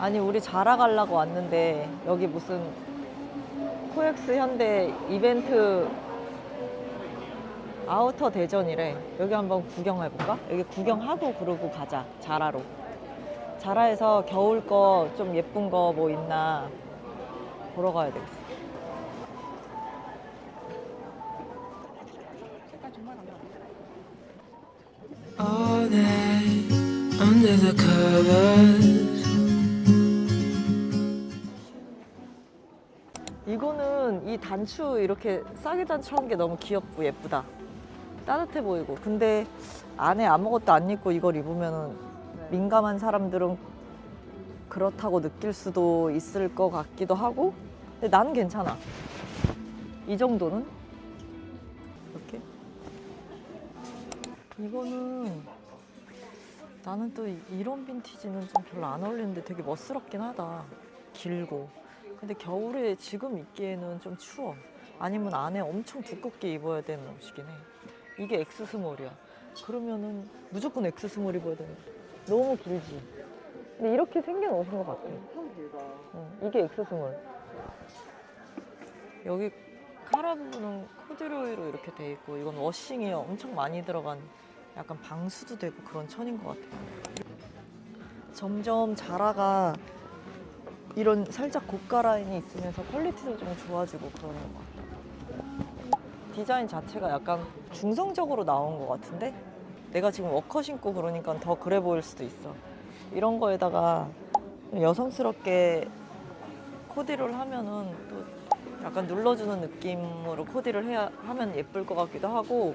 아니 우리 자라 가려고 왔는데 여기 무슨 코엑스 현대 이벤트 아우터 대전이래. 여기 한번 구경해볼까? 여기 구경하고 그러고 가자. 자라로. 자라에서 겨울 거 좀 예쁜 거 뭐 있나 보러 가야 되겠어. all night under the covers. 단추 이렇게 싸게 단추 한 게 너무 귀엽고 예쁘다. 따뜻해 보이고. 근데 안에 아무것도 안 입고 이걸 입으면은 민감한 사람들은 그렇다고 느낄 수도 있을 것 같기도 하고. 근데 나는 괜찮아. 이 정도는 이렇게. 이거는 나는 또 이- 이런 빈티지는 좀 별로 안 어울리는데 되게 멋스럽긴 하다. 길고. 근데 겨울에 지금 입기에는 좀 추워. 아니면 안에 엄청 두껍게 입어야 되는 옷이긴 해. 이게 엑스 스몰이야. 그러면은 무조건 엑스 스몰 입어야 되는 너무 길지. 근데 이렇게 생긴 옷인 것 같아. 응, 이게 엑스 스몰. 여기 카라 부분은 코듀로이로 이렇게 돼 있고 이건 워싱이 엄청 많이 들어간 약간 방수도 되고 그런 천인 것 같아. 점점 자라가 이런 살짝 고가 라인이 있으면서 퀄리티도 좀 좋아지고 그러는 것 같아. 디자인 자체가 약간 중성적으로 나온 것 같은데? 내가 지금 워커 신고 그러니까 더 그래 보일 수도 있어. 이런 거에다가 여성스럽게 코디를 하면은 또 약간 눌러주는 느낌으로 코디를 해야 하면 예쁠 것 같기도 하고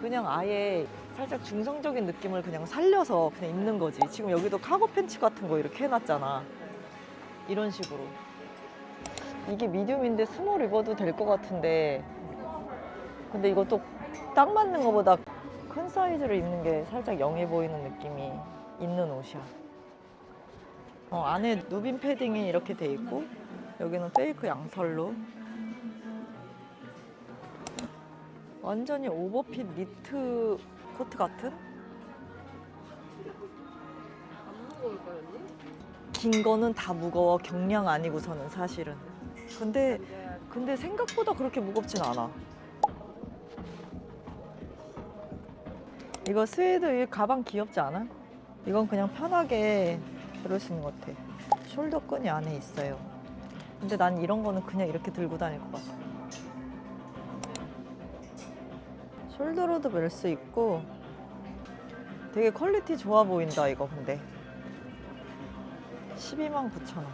그냥 아예 살짝 중성적인 느낌을 그냥 살려서 그냥 입는 거지. 지금 여기도 카고 팬츠 같은 거 이렇게 해놨잖아. 이런 식으로. 이게 미디움인데 스몰 입어도 될 것 같은데 근데 이것도 딱 맞는 것보다 큰 사이즈로 입는 게 살짝 영해 보이는 느낌이 있는 옷이야. 어, 안에 누빈 패딩이 이렇게 돼 있고 여기는 페이크 양털로 완전히 오버핏 니트 코트 같은? 긴 거는 다 무거워. 경량 아니고서는 사실은. 근데 근데 생각보다 그렇게 무겁진 않아. 이거 스웨이드 이 가방 귀엽지 않아? 이건 그냥 편하게 들을 수 있는 것 같아. 숄더 끈이 안에 있어요. 근데 난 이런 거는 그냥 이렇게 들고 다닐 것 같아. 숄더로도 멜 수 있고 되게 퀄리티 좋아 보인다 이거 근데 12만 9천 원.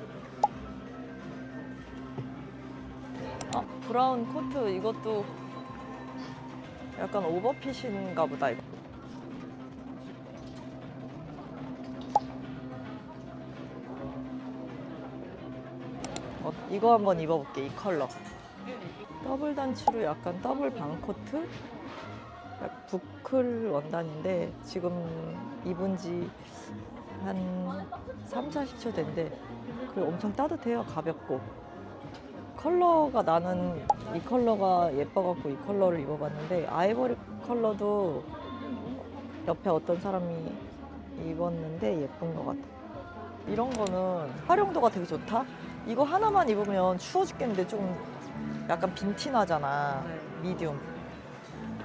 아 브라운 코트 이것도 약간 오버핏인가 보다 이거. 어, 이거 한번 입어볼게 이 컬러. 더블 단추로 약간 더블 방 코트. 약 부클 원단인데 지금 입은 지 한 3, 40초 된데 그리고 엄청 따뜻해요. 가볍고. 컬러가 나는 이 컬러가 예뻐갖고 이 컬러를 입어봤는데 아이보리 컬러도 옆에 어떤 사람이 입었는데 예쁜 것 같아. 이런 거는 활용도가 되게 좋다. 이거 하나만 입으면 추워 죽겠는데 좀 약간 빈티나잖아. 미디움.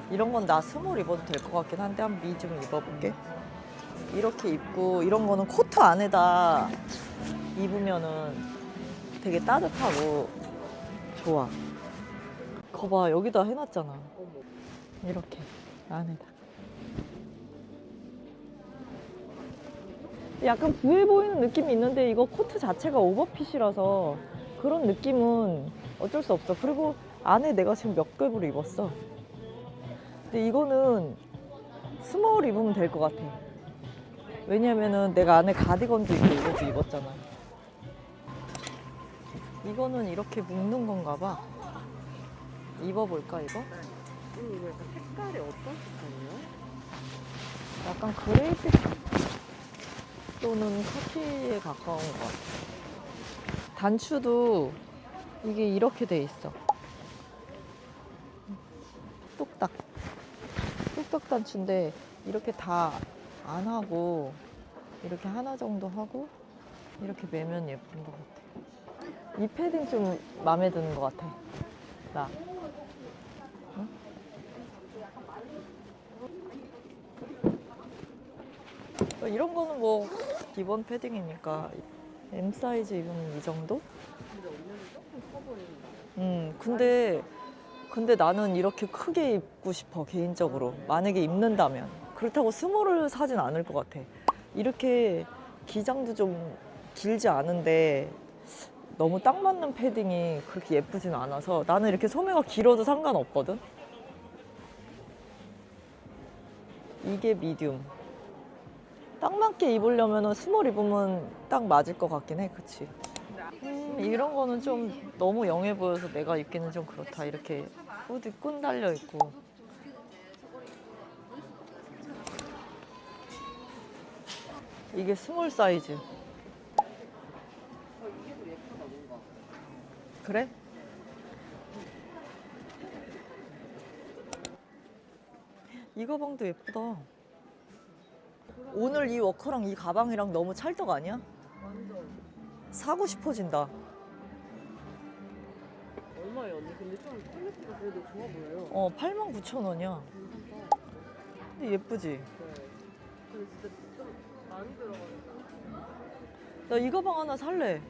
이런 건 나 스몰 입어도 될 것 같긴 한데 한번 미디움 입어볼게. 이렇게 입고 이런 거는 코트 안에다 입으면은 되게 따뜻하고 좋아. 거봐 여기다 해놨잖아. 이렇게 안에다. 약간 부해 보이는 느낌이 있는데 이거 코트 자체가 오버핏이라서 그런 느낌은 어쩔 수 없어. 그리고 안에 내가 지금 몇 겹으로 입었어. 근데 이거는 스몰 입으면 될 것 같아. 왜냐면은 내가 안에 가디건도 입고 이것도 입었잖아. 이거는 이렇게 묶는 건가 봐. 입어볼까, 이거? 이거 약간 색깔이 어떤 색깔이에요? 약간 그레이빛 또는 카키에 가까운 것 같아. 단추도 이게 이렇게 돼 있어. 뚝딱. 뚝딱 단추인데 이렇게 다 안 하고 이렇게 하나 정도 하고 이렇게 매면 예쁜 것 같아. 이 패딩 좀 마음에 드는 것 같아. 나. 응? 어, 이런 거는 뭐 기본 패딩이니까 M 사이즈 입으면 이 정도? 음, 근데 근데 나는 이렇게 크게 입고 싶어 개인적으로. 만약에 입는다면 그렇다고 스몰을 사진 않을 것 같아. 이렇게 기장도 좀 길지 않은데 너무 딱 맞는 패딩이 그렇게 예쁘진 않아서 나는 이렇게 소매가 길어도 상관없거든. 이게 미디움. 딱 맞게 입으려면 스몰 입으면 딱 맞을 것 같긴 해, 그치? 음, 이런 거는 좀 너무 영해 보여서 내가 입기는 좀 그렇다. 이렇게 후드 끈 달려 있고. 이게 스몰 사이즈. 그래? 이 가방도 예쁘다. 오늘 이 워커랑 이 가방이랑 너무 찰떡 아니야? 사고 싶어진다. 얼마예요 언니? 근데 좀 퀄리티가 그래도 좋아 보여요. 어, 89,000원이야. 괜찮다. 근데 예쁘지? 네. 근데 진짜 좀 많이 들어가니까. 나이 가방 하나 살래.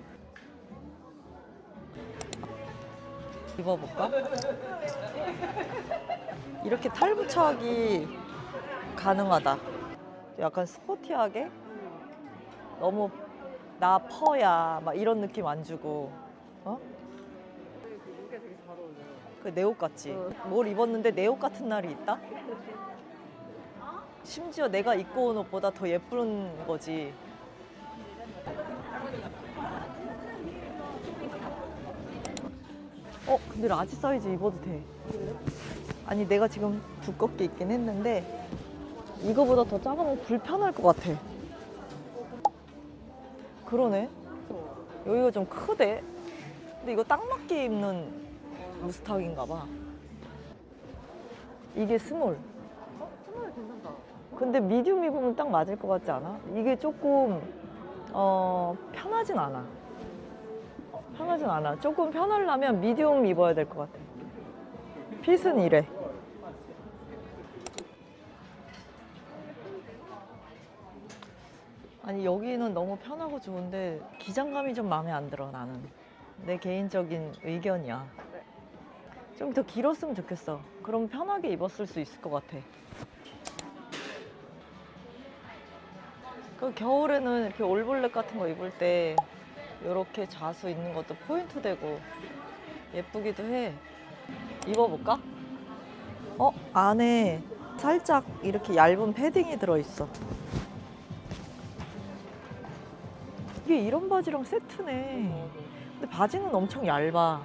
입어볼까? 이렇게 탈부착이 가능하다. 약간 스포티하게 너무 나 퍼야 막 이런 느낌 안 주고 어? 그 내 옷 같지? 어. 뭘 입었는데 내 옷 같은 날이 있다? 심지어 내가 입고 온 옷보다 더 예쁜 거지. 어, 근데 라지 사이즈 입어도 돼. 아니, 내가 지금 두껍게 입긴 했는데, 이거보다 더 작으면 불편할 것 같아. 그러네. 여기가 좀 크대. 근데 이거 딱 맞게 입는 무스탁인가 봐. 이게 스몰. 근데 미디움 입으면 딱 맞을 것 같지 않아? 이게 조금 어, 편하진 않아. 편하진 않아. 조금 편하려면 미디움 입어야 될 것 같아. 핏은 이래. 아니 여기는 너무 편하고 좋은데 기장감이 좀 마음에 안 들어 나는. 내 개인적인 의견이야. 좀 더 길었으면 좋겠어. 그럼 편하게 입었을 수 있을 것 같아. 그 겨울에는 이렇게 올블랙 같은 거 입을 때 이렇게 자수 있는 것도 포인트 되고 예쁘기도 해. 입어볼까? 어 안에 살짝 이렇게 얇은 패딩이 들어있어. 이게 이런 바지랑 세트네. 근데 바지는 엄청 얇아.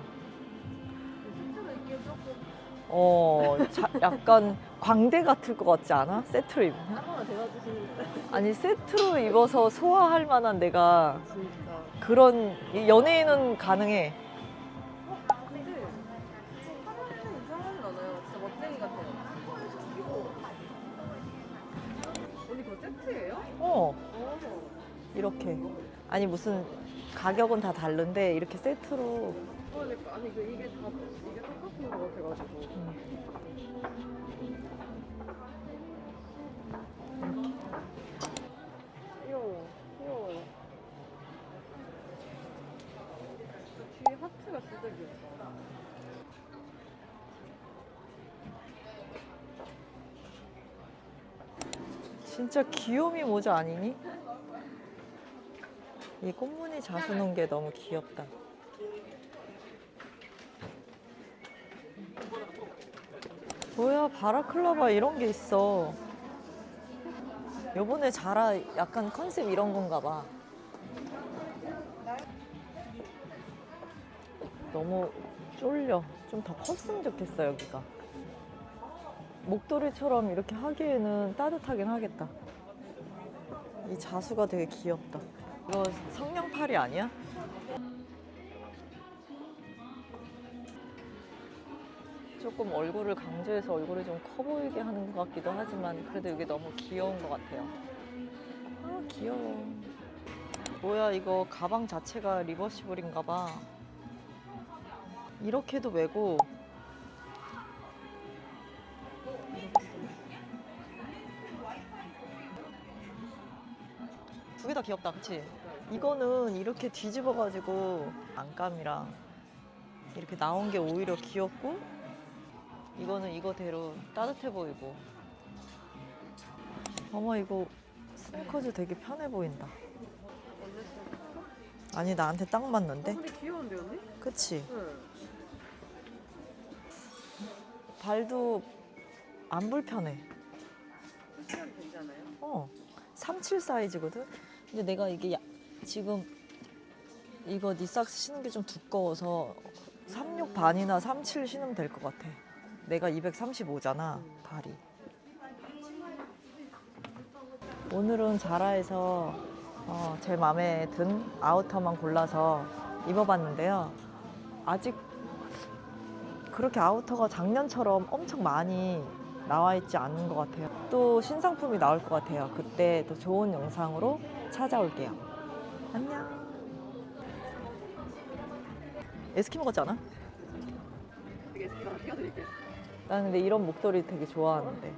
어, 자- 약간 광대 같을 것 같지 않아? 세트로 입으면? 하나만 대놔주시는데 아니 세트로 입어서 소화할 만한 내가 진짜. 그런 이 연예인은 가능해. 근데 화장은 이상하진 않아요. 진짜 멋쟁이 같아요. 이거. 언니 그거 세트예요? 어 어. 이렇게 아니 무슨 가격은 다 다른데 이렇게 세트로 그러니까 아니 그 이게 다 이게 똑같은 거 같아가지고. 음, 귀여워. 귀여워요. 그 뒤에 하트가 진짜 귀엽다. 진짜 귀요미 모자 아니니? 이 꽃무늬 자수 놓은 게 너무 귀엽다. 뭐야 바라클라바 이런 게 있어. 요번에 자라 약간 컨셉 이런 건가 봐. 너무 쫄려. 좀 더 컸으면 좋겠어 여기가. 목도리처럼 이렇게 하기에는 따뜻하긴 하겠다. 이 자수가 되게 귀엽다. 이거 성냥팔이 아니야? 조금 얼굴을 강조해서 얼굴이 좀 커 보이게 하는 것 같기도 하지만 그래도 이게 너무 귀여운 것 같아요. 아 귀여워. 뭐야 이거 가방 자체가 리버시블인가 봐. 이렇게도 메고 두개다 귀엽다, 그치? 이거는 이렇게 뒤집어가지고 안감이랑 이렇게 나온 게 오히려 귀엽고 이거는 이거대로 따뜻해 보이고 어머 이거 스니커즈 되게 편해 보인다? 아니 나한테 딱 어, 맞는데? 근데 귀여운데 언니? 그치? 응. 발도 안 불편해 괜찮아요? 어, 37 사이즈거든. 근데 내가 이게 야- 지금 이거 니삭스 신는 게좀 두꺼워서 36 반이나 37 신으면 될 것 같아. 내가 235잖아, 발이. 오늘은 자라에서 어, 제 마음에 든 아우터만 골라서 입어봤는데요. 아직 그렇게 아우터가 작년처럼 엄청 많이 나와 있지 않은 것 같아요. 또 신상품이 나올 것 같아요. 그때 또 좋은 영상으로 찾아올게요. 안녕. 에스키모 같지 않아? 되게 스키가 띄워드릴게요. 나는 근데 이런 목도리 되게 좋아하는데.